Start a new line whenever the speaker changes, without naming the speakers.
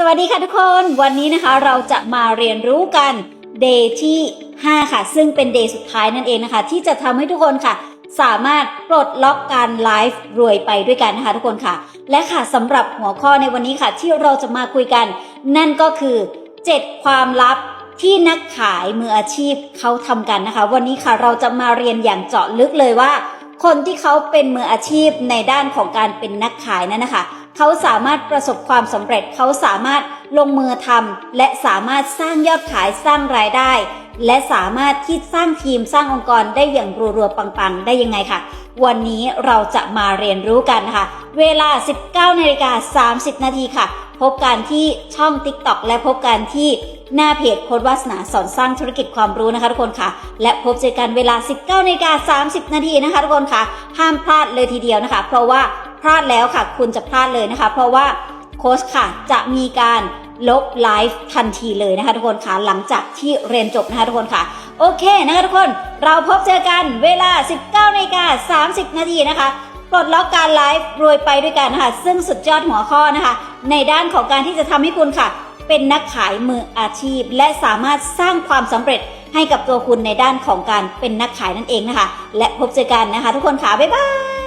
สวัสดีค่ะทุกคนวันนี้นะคะเราจะมาเรียนรู้กันเดย์ที่ 5 ค่ะ ซึ่งเป็นเดย์สุดท้ายนั่นเองนะคะ ที่จะทำให้ทุกคนค่ะ สามารถปลดล็อกการไลฟ์รวยไปด้วยกันนะคะทุกคนค่ะ และค่ะสำหรับหัวข้อในวันนี้ค่ะ ที่เราจะมาคุยกัน นั่นก็คือ 7 ความลับที่นักขายมืออาชีพเขาทำกันนะคะ วันนี้ค่ะเราจะมาเรียนอย่างเจาะลึกเลยว่า คนที่เขาเป็นมืออาชีพในด้านของการเป็นนักขายนั่นนะคะ เขาสามารถประสบความสำเร็จเขาสามารถลงมือทำและสามารถสร้างยอดขายสร้างรายได้ และสามารถที่สร้างทีมสร้างองค์กรได้อย่างรัวๆปังๆ ได้ยังไงค่ะ วันนี้เราจะมาเรียนรู้กันนะคะเวลา 19นาฬิกา30 นาทีค่ะ พบกันที่ช่อง TikTok และพบกันที่หน้าเพจโค้ดวาสนาสอนสร้างธุรกิจความรู้นะคะทุกคนค่ะ และพบเจอกันเวลา 19นาฬิกา30 นาทีนะคะทุกคนค่ะ ห้ามพลาดเลยทีเดียวนะคะ เพราะว่า พลาดแล้วค่ะ คุณจะพลาดเลยนะคะ เพราะว่าโค้ชค่ะจะมีการลบไลฟ์ทันทีเลยนะคะทุกคนค่ะหลังจากที่เรียนจบนะคะทุกคนค่ะ โอเคนะคะทุกคนเราพบเจอกันเวลา 19นาฬิกา30 นาทีนะคะปลดล็อกการไลฟ์รวยไปด้วยกันนะคะซึ่งสุดยอดหัวข้อนะคะ ในด้านของการที่จะทำให้คุณค่ะ เป็นนักขายมืออาชีพ และสามารถสร้างความสำเร็จให้กับตัวคุณในด้านของการเป็นนักขายนั่นเองนะคะ และพบเจอกันนะคะ ทุกคนค่ะบ๊ายบาย